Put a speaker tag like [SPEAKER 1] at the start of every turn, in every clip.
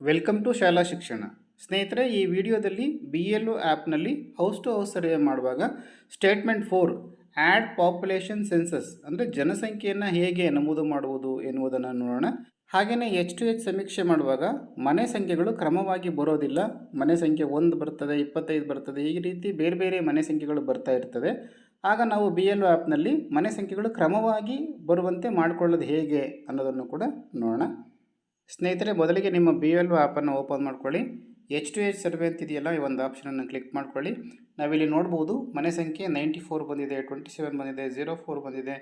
[SPEAKER 1] Welcome to ಶಾಲಾ ಶಿಕ್ಷಣ. ಸ್ನೇಹಿತರೆ, ಈ ವಿಡಿಯೋದಲ್ಲಿ ಬಿ ಎಲ್ ಒ ಆ್ಯಪ್ನಲ್ಲಿ ಹೌಸ್ ಟು ಹೌಸ್ ಸರ್ವೆ ಮಾಡುವಾಗ statement for add population census ಅಂದರೆ ಜನಸಂಖ್ಯೆಯನ್ನು ಹೇಗೆ ನಮೂದು ಮಾಡುವುದು ಎನ್ನುವುದನ್ನು ನೋಡೋಣ. ಹಾಗೆಯೇ ಎಚ್ ಟು ಎಚ್ ಸಮೀಕ್ಷೆ ಮಾಡುವಾಗ ಮನೆ ಸಂಖ್ಯೆಗಳು ಕ್ರಮವಾಗಿ ಬರೋದಿಲ್ಲ. ಮನೆ ಸಂಖ್ಯೆ ಒಂದು ಬರ್ತದೆ, ಇಪ್ಪತ್ತೈದು ಬರ್ತದೆ, ಈ ರೀತಿ ಬೇರೆ ಬೇರೆ ಮನೆ ಸಂಖ್ಯೆಗಳು ಬರ್ತಾ ಇರ್ತದೆ. ಆಗ ನಾವು ಬಿ ಎಲ್ ಆ್ಯಪ್ನಲ್ಲಿ ಮನೆ ಸಂಖ್ಯೆಗಳು ಕ್ರಮವಾಗಿ ಬರುವಂತೆ ಮಾಡಿಕೊಳ್ಳೋದು ಹೇಗೆ ಅನ್ನೋದನ್ನು ಕೂಡ ನೋಡೋಣ. ಸ್ನೇಹಿತರೆ, ಮೊದಲಿಗೆ ನಿಮ್ಮ ಬಿ ಎಲ್ ಆ್ಯಪನ್ನು ಓಪನ್ ಮಾಡ್ಕೊಳ್ಳಿ. ಎಚ್ ಟು ಎಚ್ ಸರ್ವೆ ಅಂತಿದೆಯಲ್ಲ, ಈ ಒಂದು ಆಪ್ಷನನ್ನು ಕ್ಲಿಕ್ ಮಾಡ್ಕೊಳ್ಳಿ. ನಾವಿಲ್ಲಿ ನೋಡ್ಬೋದು ಮನೆ ಸಂಖ್ಯೆ ನೈಂಟಿ ಫೋರ್ ಬಂದಿದೆ ಟ್ವೆಂಟಿ ಸೆವೆನ್ ಬಂದಿದೆ ಜೀರೋ ಫೋರ್ ಬಂದಿದೆ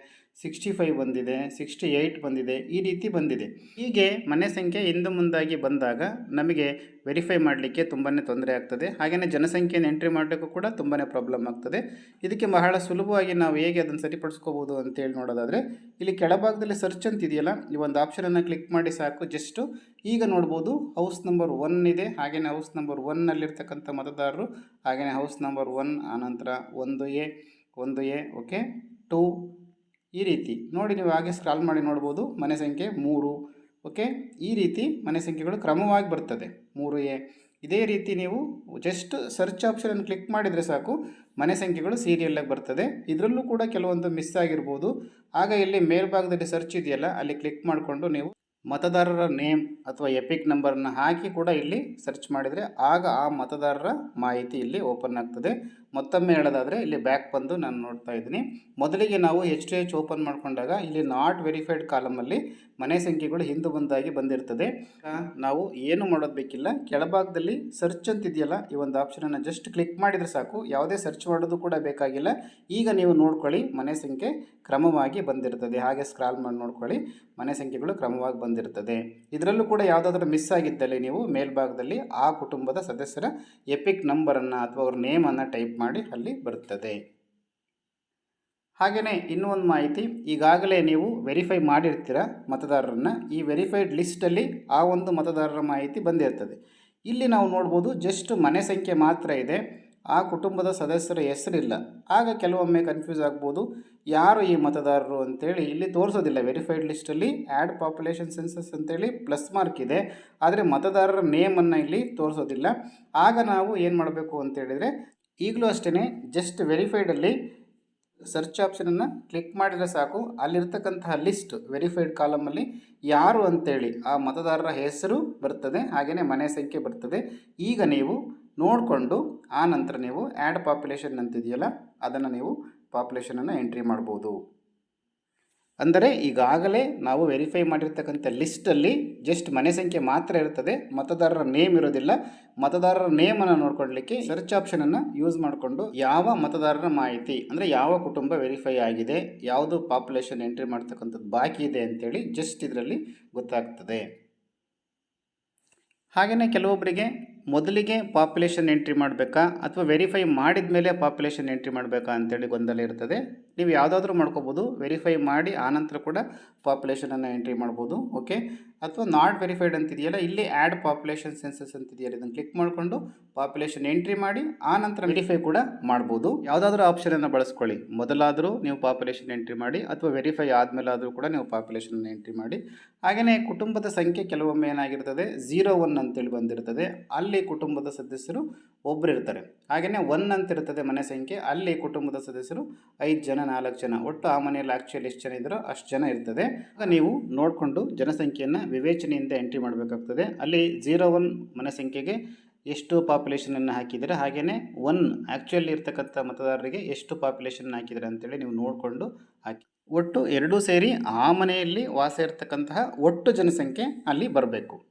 [SPEAKER 1] ಸಿಕ್ಸ್ಟಿ ಫೈವ್ ಬಂದಿದೆ ಸಿಕ್ಸ್ಟಿ ಏಯ್ಟ್ ಬಂದಿದೆ, ಈ ರೀತಿ ಬಂದಿದೆ. ಹೀಗೆ ಮನೆ ಸಂಖ್ಯೆ ಹಿಂದೆ ಮುಂದಾಗಿ ಬಂದಾಗ ನಮಗೆ ವೆರಿಫೈ ಮಾಡಲಿಕ್ಕೆ ತುಂಬಾ ತೊಂದರೆ ಆಗ್ತದೆ. ಹಾಗೆಯೇ ಜನಸಂಖ್ಯೆಯನ್ನು ಎಂಟ್ರಿ ಮಾಡಲಿಕ್ಕೂ ಕೂಡ ತುಂಬಾ ಪ್ರಾಬ್ಲಮ್ ಆಗ್ತದೆ. ಇದಕ್ಕೆ ಬಹಳ ಸುಲಭವಾಗಿ ನಾವು ಹೇಗೆ ಅದನ್ನು ಸರಿಪಡಿಸ್ಕೋಬೋದು ಅಂತೇಳಿ ನೋಡೋದಾದರೆ, ಇಲ್ಲಿ ಕೆಳಭಾಗದಲ್ಲಿ ಸರ್ಚ್ ಅಂತ ಇದೆಯಲ್ಲ, ಈ ಒಂದು ಆಪ್ಷನನ್ನು ಕ್ಲಿಕ್ ಮಾಡಿ ಸಾಕು. ಜಸ್ಟು ಈಗ ನೋಡ್ಬೋದು ಹೌಸ್ ನಂಬರ್ ಒನ್ ಇದೆ ಹಾಗೆಯೇ ಹೌಸ್ ನಂಬರ್ ಒನ್ನಲ್ಲಿರ್ತಕ್ಕಂಥ ಮತದಾರರು ಹಾಗೆಯೇ ಹೌಸ್ ನಂಬರ್ ಒನ್ ಆನಂತರ ಒಂದು ಎ ಒಂದು ಎ ಓಕೆ ಟೂ ಈ ರೀತಿ. ನೋಡಿ ನೀವು ಹಾಗೆ ಸ್ಕ್ರಾಲ್ ಮಾಡಿ ನೋಡ್ಬೋದು, ಮನೆ ಸಂಖ್ಯೆ ಮೂರು ಓಕೆ ಈ ರೀತಿ ಮನೆ ಸಂಖ್ಯೆಗಳು ಕ್ರಮವಾಗಿ ಬರ್ತದೆ. ಮೂರು ಎ ಇದೇ ರೀತಿ ನೀವು ಜಸ್ಟ್ ಸರ್ಚ್ ಆಪ್ಷನನ್ನು ಕ್ಲಿಕ್ ಮಾಡಿದರೆ ಸಾಕು, ಮನೆ ಸಂಖ್ಯೆಗಳು ಸೀರಿಯಲ್ಲಾಗಿ ಬರ್ತದೆ. ಇದರಲ್ಲೂ ಕೂಡ ಕೆಲವೊಂದು ಮಿಸ್ ಆಗಿರ್ಬೋದು. ಆಗ ಇಲ್ಲಿ ಮೇಲ್ಭಾಗದಲ್ಲಿ ಸರ್ಚ್ ಇದೆಯಲ್ಲ, ಅಲ್ಲಿ ಕ್ಲಿಕ್ ಮಾಡಿಕೊಂಡು ನೀವು ಮತದಾರರ ನೇಮ್ ಅಥವಾ ಎಪಿಕ್ ನಂಬರನ್ನು ಹಾಕಿ ಕೂಡ ಇಲ್ಲಿ ಸರ್ಚ್ ಮಾಡಿದರೆ ಆಗ ಆ ಮತದಾರರ ಮಾಹಿತಿ ಇಲ್ಲಿ ಓಪನ್ ಆಗ್ತದೆ. ಮತ್ತೊಮ್ಮೆ ಹೇಳೋದಾದರೆ ಇಲ್ಲಿ ಬ್ಯಾಕ್ ಬಂದು ನಾನು ನೋಡ್ತಾ ಇದ್ದೀನಿ. ಮೊದಲಿಗೆ ನಾವು ಎಚ್ ಟಿ ಎಚ್ ಓಪನ್ ಮಾಡಿಕೊಂಡಾಗ ಇಲ್ಲಿ ನಾಟ್ ವೆರಿಫೈಡ್ ಕಾಲಮಲ್ಲಿ ಮನೆ ಸಂಖ್ಯೆಗಳು ಹಿಂದೆ ಬಂದಾಗಿ ಬಂದಿರ್ತದೆ. ನಾವು ಏನು ಮಾಡೋದು ಬೇಕಿಲ್ಲ. ಕೆಳಭಾಗದಲ್ಲಿ ಸರ್ಚ್ ಅಂತಿದೆಯಲ್ಲ, ಈ ಒಂದು ಆಪ್ಷನನ್ನು ಜಸ್ಟ್ ಕ್ಲಿಕ್ ಮಾಡಿದರೆ ಸಾಕು. ಯಾವುದೇ ಸರ್ಚ್ ಮಾಡೋದು ಕೂಡ ಬೇಕಾಗಿಲ್ಲ. ಈಗ ನೀವು ನೋಡ್ಕೊಳ್ಳಿ, ಮನೆ ಸಂಖ್ಯೆ ಕ್ರಮವಾಗಿ ಬಂದಿರ್ತದೆ. ಹಾಗೆ ಸ್ಕ್ರಾಲ್ ಮಾಡಿ ನೋಡ್ಕೊಳ್ಳಿ, ಮನೆ ಸಂಖ್ಯೆಗಳು ಕ್ರಮವಾಗಿ ಬಂದಿರ್ತದೆ. ಇದರಲ್ಲೂ ಕೂಡ ಯಾವುದಾದ್ರೂ ಮಿಸ್ ಆಗಿದ್ದಲ್ಲಿ ನೀವು ಮೇಲ್ಭಾಗದಲ್ಲಿ ಆ ಕುಟುಂಬದ ಸದಸ್ಯರ ಎಪಿಕ್ ನಂಬರನ್ನು ಅಥವಾ ಅವ್ರ ನೇಮನ್ನು ಟೈಪ್ ಮಾಡಿ ಅಲ್ಲಿ ಬರುತ್ತದೆ. ಹಾಗೆಯೇ ಇನ್ನೂ ಒಂದು ಮಾಹಿತಿ, ಈಗಾಗಲೇ ನೀವು ವೆರಿಫೈ ಮಾಡಿರ್ತೀರ ಮತದಾರರನ್ನು? ಈ ವೆರಿಫೈಡ್ ಲಿಸ್ಟಲ್ಲಿ ಆ ಒಂದು ಮತದಾರರ ಮಾಹಿತಿ ಬಂದಿರ್ತದೆ. ಇಲ್ಲಿ ನಾವು ನೋಡ್ಬೋದು ಜಸ್ಟ್ ಮನೆ ಸಂಖ್ಯೆ ಮಾತ್ರ ಇದೆ. ಆ ಕುಟುಂಬದ ಸದಸ್ಯರ ಹೆಸರಿಲ್ಲ. ಆಗ ಕೆಲವೊಮ್ಮೆ ಕನ್ಫ್ಯೂಸ್ ಆಗ್ಬೋದು, ಯಾರು ಈ ಮತದಾರರು ಅಂತೇಳಿ ಇಲ್ಲಿ ತೋರಿಸೋದಿಲ್ಲ. ವೆರಿಫೈಡ್ ಲಿಸ್ಟಲ್ಲಿ ಆ್ಯಡ್ ಪಾಪ್ಯುಲೇಷನ್ ಸೆನ್ಸಸ್ ಅಂತೇಳಿ ಪ್ಲಸ್ ಮಾರ್ಕ್ ಇದೆ. ಆದರೆ ಮತದಾರರ ನೇಮನ್ನು ಇಲ್ಲಿ ತೋರಿಸೋದಿಲ್ಲ. ಆಗ ನಾವು ಏನು ಮಾಡಬೇಕು ಅಂತೇಳಿದರೆ ಈಗಲೂ ಅಷ್ಟೇ ಜಸ್ಟ್ ವೆರಿಫೈಡಲ್ಲಿ ಸರ್ಚ್ ಆಪ್ಷನನ್ನು ಕ್ಲಿಕ್ ಮಾಡಿದರೆ ಸಾಕು. ಅಲ್ಲಿರ್ತಕ್ಕಂತಹ ಲಿಸ್ಟ್ ವೆರಿಫೈಡ್ ಕಾಲಮಲ್ಲಿ ಯಾರು ಅಂತೇಳಿ ಆ ಮತದಾರರ ಹೆಸರು ಬರ್ತದೆ ಹಾಗೆಯೇ ಮನೆ ಸಂಖ್ಯೆ ಬರ್ತದೆ. ಈಗ ನೀವು ನೋಡಿಕೊಂಡು ಆ ನಂತರ ನೀವು ಆ್ಯಡ್ ಪಾಪ್ಯುಲೇಷನ್ ಅಂತಿದೆಯಲ್ಲ, ಅದನ್ನು ನೀವು ಪಾಪ್ಯುಲೇಷನನ್ನು ಎಂಟ್ರಿ ಮಾಡ್ಬೋದು. ಅಂದರೆ ಈಗಾಗಲೇ ನಾವು ವೆರಿಫೈ ಮಾಡಿರ್ತಕ್ಕಂಥ ಲಿಸ್ಟಲ್ಲಿ ಜಸ್ಟ್ ಮನೆ ಸಂಖ್ಯೆ ಮಾತ್ರ ಇರ್ತದೆ, ಮತದಾರರ ನೇಮ್ ಇರೋದಿಲ್ಲ. ಮತದಾರರ ನೇಮನ್ನು ನೋಡ್ಕೊಳ್ಳಿಕ್ಕೆ ಸರ್ಚ್ ಆಪ್ಷನನ್ನು ಯೂಸ್ ಮಾಡಿಕೊಂಡು ಯಾವ ಮತದಾರರ ಮಾಹಿತಿ, ಅಂದರೆ ಯಾವ ಕುಟುಂಬ ವೆರಿಫೈ ಆಗಿದೆ, ಯಾವುದು ಪಾಪ್ಯುಲೇಷನ್ ಎಂಟ್ರಿ ಮಾಡ್ತಕ್ಕಂಥದ್ದು ಬಾಕಿ ಇದೆ ಅಂತೇಳಿ ಜಸ್ಟ್ ಇದರಲ್ಲಿ ಗೊತ್ತಾಗ್ತದೆ. ಹಾಗೆಯೇ ಕೆಲವೊಬ್ಬರಿಗೆ ಮೊದಲಿಗೆ ಪಾಪ್ಯುಲೇಷನ್ ಎಂಟ್ರಿ ಮಾಡಬೇಕಾ ಅಥವಾ ವೆರಿಫೈ ಮಾಡಿದ ಮೇಲೆ ಪಾಪ್ಯುಲೇಷನ್ ಎಂಟ್ರಿ ಮಾಡಬೇಕಾ ಅಂತೇಳಿ ಗೊಂದಲ ಇರ್ತದೆ. ನೀವು ಯಾವುದಾದ್ರೂ ಮಾಡ್ಕೋಬೋದು ವೆರಿಫೈ ಮಾಡಿ ಆನಂತರ ಕೂಡ ಪಾಪ್ಯುಲೇಷನನ್ನು ಎಂಟ್ರಿ ಮಾಡ್ಬೋದು ಓಕೆ ಅಥವಾ ನಾಟ್ ವೆರಿಫೈಡ್ ಅಂತಿದೆಯಲ್ಲ, ಇಲ್ಲಿ ಆ್ಯಡ್ ಪಾಪ್ಯುಲೇಷನ್ ಸೆನ್ಸಸ್ ಅಂತಿದೆಯಲ್ಲ, ಇದನ್ನು ಕ್ಲಿಕ್ ಮಾಡಿಕೊಂಡು ಪಾಪ್ಯುಲೇಷನ್ ಎಂಟ್ರಿ ಮಾಡಿ ಆನಂತರ ವೆರಿಫೈ ಕೂಡ ಮಾಡ್ಬೋದು. ಯಾವುದಾದ್ರೂ ಆಪ್ಷನನ್ನು ಬಳಸ್ಕೊಳ್ಳಿ. ಮೊದಲಾದರೂ ನೀವು ಪಾಪ್ಯುಲೇಷನ್ ಎಂಟ್ರಿ ಮಾಡಿ ಅಥವಾ ವೆರಿಫೈ ಆದಮೇಲಾದರೂ ಕೂಡ ನೀವು ಪಾಪ್ಯುಲೇಷನ್ ಎಂಟ್ರಿ ಮಾಡಿ. ಹಾಗೆಯೇ ಕುಟುಂಬದ ಸಂಖ್ಯೆ ಕೆಲವೊಮ್ಮೆ ಏನಾಗಿರ್ತದೆ? ಝೀರೋ ಒನ್ ಅಂತೇಳಿ ಬಂದಿರ್ತದೆ. ಅಲ್ಲಿ ಕುಟುಂಬದ ಸದಸ್ಯರು ಒಬ್ಬರು ಇರ್ತಾರೆ. ಹಾಗೆಯೇ ಒನ್ ಅಂತ ಇರ್ತದೆ ಮನೆ ಸಂಖ್ಯೆ, ಅಲ್ಲಿ ಕುಟುಂಬದ ಸದಸ್ಯರು ಐದು ಜನ, ನಾಲ್ಕು ಜನ. ಒಟ್ಟು ಆ ಮನೆಯಲ್ಲಿ ಆ್ಯಕ್ಚುಲಿ ಎಷ್ಟು ಜನ ಇದ್ದರೋ ಅಷ್ಟು ಜನ ಇರ್ತದೆ. ಆಗ ನೀವು ನೋಡಿಕೊಂಡು ಜನಸಂಖ್ಯೆಯನ್ನು ವಿವೇಚನೆಯಿಂದ ಎಂಟ್ರಿ ಮಾಡಬೇಕಾಗ್ತದೆ. ಅಲ್ಲಿ ಝೀರೋ ಒನ್ ಮನೆ ಸಂಖ್ಯೆಗೆ ಎಷ್ಟು ಪಾಪ್ಯುಲೇಷನನ್ನು ಹಾಕಿದರೆ ಹಾಗೆಯೇ ಒನ್ ಆ್ಯಕ್ಚುಲಿ ಇರ್ತಕ್ಕಂಥ ಮತದಾರರಿಗೆ ಎಷ್ಟು ಪಾಪ್ಯುಲೇಷನ್ ಹಾಕಿದರೆ ಅಂತೇಳಿ ನೀವು ನೋಡಿಕೊಂಡು ಹಾಕಿ. ಒಟ್ಟು ಎರಡೂ ಸೇರಿ ಆ ಮನೆಯಲ್ಲಿ ವಾಸ ಇರತಕ್ಕಂತಹ ಒಟ್ಟು ಜನಸಂಖ್ಯೆ ಅಲ್ಲಿ ಬರಬೇಕು.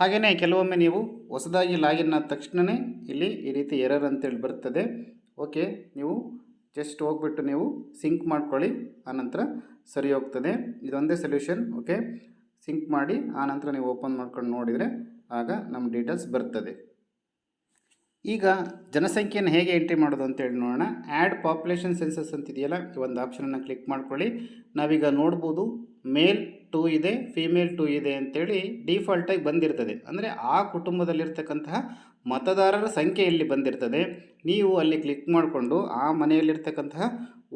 [SPEAKER 1] ಹಾಗೆಯೇ ಕೆಲವೊಮ್ಮೆ ನೀವು ಹೊಸದಾಗಿ ಲಾಗಿನ್ ಆದ ತಕ್ಷಣವೇ ಇಲ್ಲಿ ಈ ರೀತಿ ಎರರ್ ಅಂತೇಳಿ ಬರ್ತದೆ. ಓಕೆ ನೀವು ಜಸ್ಟ್ ಹೋಗ್ಬಿಟ್ಟು ನೀವು ಸಿಂಕ್ ಮಾಡ್ಕೊಳ್ಳಿ, ಆನಂತರ ಸರಿ ಹೋಗ್ತದೆ. ಇದೊಂದೇ ಸೊಲ್ಯೂಷನ್ ಓಕೆ ಸಿಂಕ್ ಮಾಡಿ, ಆನಂತರ ನೀವು ಓಪನ್ ಮಾಡ್ಕೊಂಡು ನೋಡಿದರೆ ಆಗ ನಮ್ಮ ಡೀಟೇಲ್ಸ್ ಬರ್ತದೆ. ಈಗ ಜನಸಂಖ್ಯೆಯನ್ನು ಹೇಗೆ ಎಂಟ್ರಿ ಮಾಡೋದು ಅಂತೇಳಿ ನೋಡೋಣ. ಆ್ಯಡ್ ಪಾಪ್ಯುಲೇಷನ್ ಸೆನ್ಸಸ್ ಅಂತಿದೆಯಲ್ಲ, ಈ ಒಂದು ಆಪ್ಷನನ್ನು ಕ್ಲಿಕ್ ಮಾಡ್ಕೊಳ್ಳಿ. ನಾವೀಗ ನೋಡ್ಬೋದು ಮೇಲ್ ಟೂ ಇದೆ ಫೀಮೇಲ್ ಟೂ ಇದೆ ಅಂತೇಳಿ ಡೀಫಾಲ್ಟಾಗಿ ಬಂದಿರ್ತದೆ. ಅಂದರೆ ಆ ಕುಟುಂಬದಲ್ಲಿರ್ತಕ್ಕಂತಹ ಮತದಾರರ ಸಂಖ್ಯೆ ಇಲ್ಲಿ ಬಂದಿರ್ತದೆ. ನೀವು ಅಲ್ಲಿ ಕ್ಲಿಕ್ ಮಾಡಿಕೊಂಡು ಆ ಮನೆಯಲ್ಲಿರ್ತಕ್ಕಂತಹ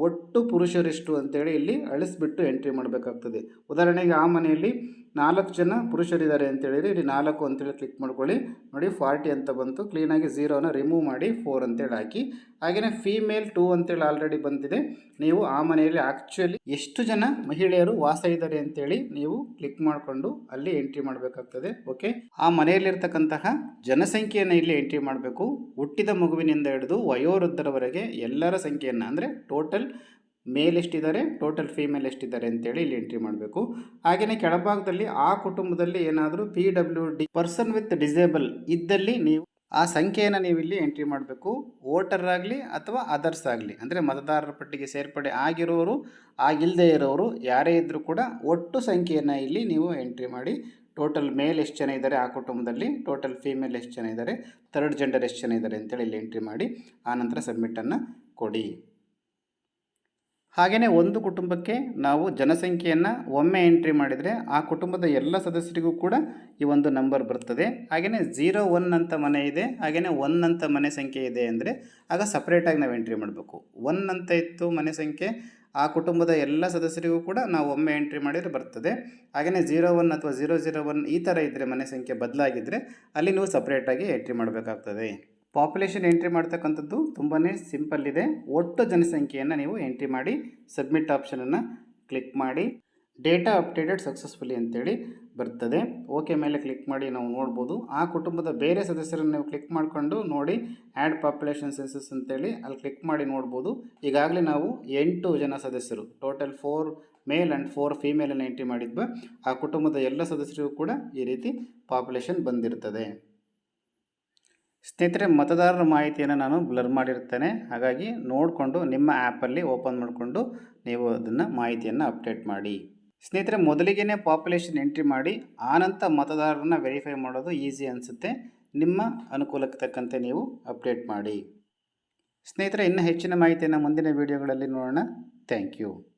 [SPEAKER 1] ಒಟ್ಟು ಪುರುಷರೆಷ್ಟು ಅಂತೇಳಿ ಇಲ್ಲಿ ಅಳಿಸ್ಬಿಟ್ಟು ಎಂಟ್ರಿ ಮಾಡಬೇಕಾಗ್ತದೆ. ಉದಾಹರಣೆಗೆ ಆ ಮನೆಯಲ್ಲಿ ನಾಲ್ಕು ಜನ ಪುರುಷರಿದ್ದಾರೆ ಅಂತೇಳಿದರೆ ಇಲ್ಲಿ ನಾಲ್ಕು ಅಂತೇಳಿ ಕ್ಲಿಕ್ ಮಾಡ್ಕೊಳ್ಳಿ. ನೋಡಿ ಫಾರ್ಟಿ ಅಂತ ಬಂತು. ಕ್ಲೀನಾಗಿ ಝೀರೋನ ರಿಮೂವ್ ಮಾಡಿ ಫೋರ್ ಅಂತೇಳಿ ಹಾಕಿ. ಹಾಗೆಯೇ ಫೀಮೇಲ್ ಟೂ ಅಂತೇಳಿ ಆಲ್ರೆಡಿ ಬಂದಿದೆ. ನೀವು ಆ ಮನೆಯಲ್ಲಿ ಆ್ಯಕ್ಚುಲಿ ಎಷ್ಟು ಜನ ಮಹಿಳೆಯರು ವಾಸ ಇದ್ದಾರೆ ಅಂತೇಳಿ ನೀವು ಕ್ಲಿಕ್ ಮಾಡಿಕೊಂಡು ಅಲ್ಲಿ ಎಂಟ್ರಿ ಮಾಡಬೇಕಾಗ್ತದೆ ಓಕೆ ಆ ಮನೆಯಲ್ಲಿರ್ತಕ್ಕಂತಹ ಜನಸಂಖ್ಯೆಯನ್ನು ಇಲ್ಲಿ ಎಂಟ್ರಿ ಮಾಡಬೇಕು. ಹುಟ್ಟಿದ ಮಗುವಿನಿಂದ ಹಿಡಿದು ವಯೋವೃದ್ಧರವರೆಗೆ ಎಲ್ಲರ ಸಂಖ್ಯೆಯನ್ನು, ಅಂದರೆ ಟೋಟಲ್ ಮೇಲ್ ಎಷ್ಟಿದ್ದಾರೆ ಟೋಟಲ್ ಫೀಮೇಲ್ ಎಷ್ಟಿದ್ದಾರೆ ಅಂತೇಳಿ ಇಲ್ಲಿ ಎಂಟ್ರಿ ಮಾಡಬೇಕು. ಹಾಗೆಯೇ ಕೆಳಭಾಗದಲ್ಲಿ ಆ ಕುಟುಂಬದಲ್ಲಿ ಏನಾದರೂ P W D person with disable ಇದ್ದಲ್ಲಿ ನೀವು ಆ ಸಂಖ್ಯೆಯನ್ನು ನೀವು ಇಲ್ಲಿ ಎಂಟ್ರಿ ಮಾಡಬೇಕು. ವೋಟರ್ ಆಗಲಿ ಅಥವಾ ಅದರ್ಸ್ ಆಗಲಿ. ಅಂದರೆ ಮತದಾರರ ಪಟ್ಟಿಗೆ ಸೇರ್ಪಡೆ ಆಗಿರೋರು ಆಗಿಲ್ಲದೇ ಇರೋರು, ಯಾರೇ ಇದ್ದರೂ ಕೂಡ ಒಟ್ಟು ಸಂಖ್ಯೆಯನ್ನು ಇಲ್ಲಿ ನೀವು ಎಂಟ್ರಿ ಮಾಡಿ. ಟೋಟಲ್ ಮೇಲ್ ಎಷ್ಟು ಜನ ಇದ್ದಾರೆ ಆ ಕುಟುಂಬದಲ್ಲಿ? ಟೋಟಲ್ ಫೀಮೇಲ್ ಎಷ್ಟು ಜನ ಇದ್ದಾರೆ? ಥರ್ಡ್ ಜೆಂಡರ್ ಎಷ್ಟು ಜನ ಇದ್ದಾರೆ ಅಂತೇಳಿ ಇಲ್ಲಿ ಎಂಟ್ರಿ ಮಾಡಿ. ಆನಂತರ ಸಬ್ಮಿಟನ್ನು ಕೊಡಿ. ಹಾಗೆಯೇ ಒಂದು ಕುಟುಂಬಕ್ಕೆ ನಾವು ಜನಸಂಖ್ಯೆಯನ್ನು ಒಮ್ಮೆ ಎಂಟ್ರಿ ಮಾಡಿದರೆ ಆ ಕುಟುಂಬದ ಎಲ್ಲ ಸದಸ್ಯರಿಗೂ ಕೂಡ ಈ ಒಂದು ನಂಬರ್ ಬರ್ತದೆ. ಹಾಗೆಯೇ ಝೀರೋ ಒನ್ ಅಂತ ಮನೆ ಇದೆ ಹಾಗೆಯೇ ಒನ್ ಅಂತ ಮನೆ ಸಂಖ್ಯೆ ಇದೆ ಅಂದರೆ ಆಗ ಸಪ್ರೇಟಾಗಿ ನಾವು ಎಂಟ್ರಿ ಮಾಡಬೇಕು. ಒನ್ ಅಂತ ಇತ್ತು ಮನೆ ಸಂಖ್ಯೆ, ಆ ಕುಟುಂಬದ ಎಲ್ಲ ಸದಸ್ಯರಿಗೂ ಕೂಡ ನಾವು ಒಮ್ಮೆ ಎಂಟ್ರಿ ಮಾಡಿದರೆ ಬರ್ತದೆ. ಹಾಗೆಯೇ ಝೀರೋ ಒನ್ ಅಥವಾ ಝೀರೋ ಝೀರೋ ಒನ್ ಈ ಥರ ಇದ್ದರೆ ಮನೆ ಸಂಖ್ಯೆ ಬದಲಾಗಿದ್ದರೆ ಅಲ್ಲಿ ನೀವು ಸಪ್ರೇಟಾಗಿ ಎಂಟ್ರಿ ಮಾಡಬೇಕಾಗ್ತದೆ. ಪಾಪ್ಯುಲೇಷನ್ ಎಂಟ್ರಿ ಮಾಡ್ತಕ್ಕಂಥದ್ದು ತುಂಬಾ ಸಿಂಪಲ್ ಇದೆ. ಒಟ್ಟು ಜನಸಂಖ್ಯೆಯನ್ನು ನೀವು ಎಂಟ್ರಿ ಮಾಡಿ ಸಬ್ಮಿಟ್ ಆಪ್ಷನನ್ನು ಕ್ಲಿಕ್ ಮಾಡಿ ಡೇಟಾ ಅಪ್ಡೇಟೆಡ್ ಸಕ್ಸಸ್ಫುಲಿ ಅಂತೇಳಿ ಬರ್ತದೆ. ಓಕೆ ಮೇಲೆ ಕ್ಲಿಕ್ ಮಾಡಿ ನಾವು ನೋಡ್ಬೋದು. ಆ ಕುಟುಂಬದ ಬೇರೆ ಸದಸ್ಯರನ್ನು ನೀವು ಕ್ಲಿಕ್ ಮಾಡಿಕೊಂಡು ನೋಡಿ ಆ್ಯಡ್ ಪಾಪ್ಯುಲೇಷನ್ ಸೆನ್ಸಸ್ ಅಂತೇಳಿ ಅಲ್ಲಿ ಕ್ಲಿಕ್ ಮಾಡಿ ನೋಡ್ಬೋದು. ಈಗಾಗಲೇ ನಾವು ಎಂಟು ಜನ ಸದಸ್ಯರು total four male and four ಫೀಮೇಲನ್ನು entry ಮಾಡಿದ್ವಿ. ಆ ಕುಟುಂಬದ ಎಲ್ಲ ಸದಸ್ಯರಿಗೂ ಕೂಡ ಈ ರೀತಿ ಪಾಪ್ಯುಲೇಷನ್ ಬಂದಿರ್ತದೆ. ಸ್ನೇಹಿತರೆ, ಮತದಾರರ ಮಾಹಿತಿಯನ್ನು ನಾನು ಬ್ಲರ್ ಮಾಡಿರ್ತೇನೆ. ಹಾಗಾಗಿ ನೋಡಿಕೊಂಡು ನಿಮ್ಮ ಆ್ಯಪಲ್ಲಿ ಓಪನ್ ಮಾಡಿಕೊಂಡು ನೀವು ಅದನ್ನು ಮಾಹಿತಿಯನ್ನು ಅಪ್ಡೇಟ್ ಮಾಡಿ. ಸ್ನೇಹಿತರೆ ಮೊದಲಿಗೇ ಪಾಪ್ಯುಲೇಷನ್ ಎಂಟ್ರಿ ಮಾಡಿ, ಆನಂತರ ಮತದಾರರನ್ನ ವೆರಿಫೈ ಮಾಡೋದು ಈಸಿ ಅನಿಸುತ್ತೆ. ನಿಮ್ಮ ಅನುಕೂಲಕ್ಕೆ ತಕ್ಕಂತೆ ನೀವು ಅಪ್ಡೇಟ್ ಮಾಡಿ. ಸ್ನೇಹಿತರೆ, ಇನ್ನೂ ಹೆಚ್ಚಿನ ಮಾಹಿತಿಯನ್ನು ಮುಂದಿನ ವೀಡಿಯೋಗಳಲ್ಲಿ ನೋಡೋಣ. Thank you.